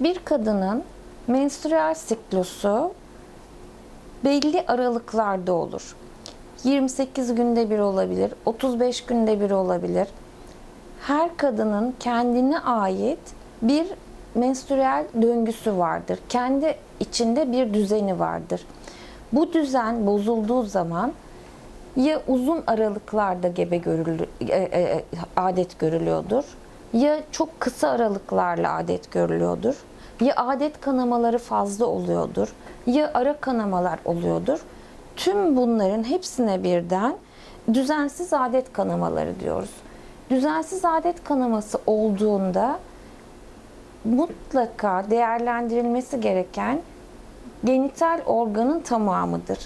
Bir kadının menstrüel siklusu belli aralıklarda olur. 28 günde bir olabilir, 35 günde bir olabilir. Her kadının kendine ait bir menstrüel döngüsü vardır. Kendi içinde bir düzeni vardır. Bu düzen bozulduğu zaman ya uzun aralıklarda gebe görülür, e, e, adet görülüyordur ya çok kısa aralıklarla adet görülüyordur ya adet kanamaları fazla oluyordur ya ara kanamalar oluyordur. Tüm bunların hepsine birden düzensiz adet kanamaları diyoruz. Düzensiz adet kanaması olduğunda mutlaka değerlendirilmesi gereken genital organın tamamıdır.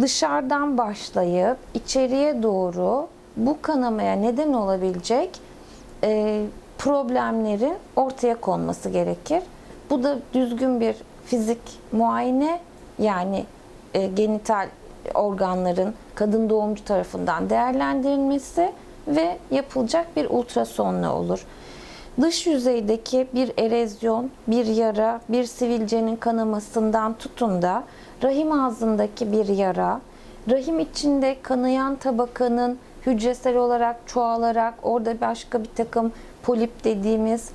Dışarıdan başlayıp içeriye doğru bu kanamaya neden olabilecek e, problemlerin ortaya konması gerekir. Bu da düzgün bir fizik muayene yani e, genital organların kadın doğumcu tarafından değerlendirilmesi ve yapılacak bir ultrasonla olur. Dış yüzeydeki bir erozyon, bir yara, bir sivilcenin kanamasından tutun da rahim ağzındaki bir yara, rahim içinde kanayan tabakanın hücresel olarak çoğalarak orada başka bir takım polip dediğimiz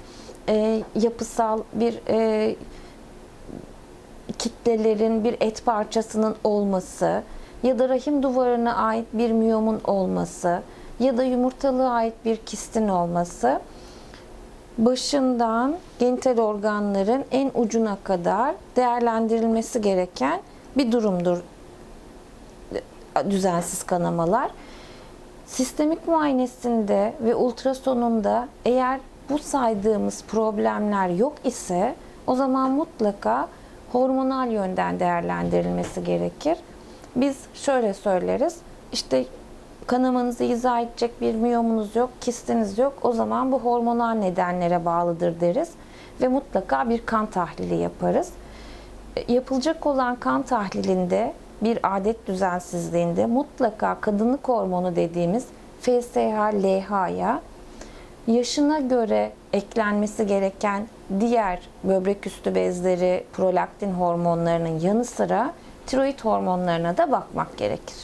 e, yapısal bir e, kitlelerin bir et parçasının olması ya da rahim duvarına ait bir miyomun olması ya da yumurtalığa ait bir kistin olması başından genital organların en ucuna kadar değerlendirilmesi gereken bir durumdur düzensiz kanamalar. Sistemik muayenesinde ve ultrasonunda eğer bu saydığımız problemler yok ise o zaman mutlaka hormonal yönden değerlendirilmesi gerekir. Biz şöyle söyleriz. İşte kanamanızı izah edecek bir miyomunuz yok, kistiniz yok. O zaman bu hormonal nedenlere bağlıdır deriz ve mutlaka bir kan tahlili yaparız. E, Yapılacak olan kan tahlilinde bir adet düzensizliğinde mutlaka kadınlık hormonu dediğimiz FSH-LH'ya yaşına göre eklenmesi gereken diğer böbrek üstü bezleri, prolaktin hormonlarının yanı sıra tiroid hormonlarına da bakmak gerekir.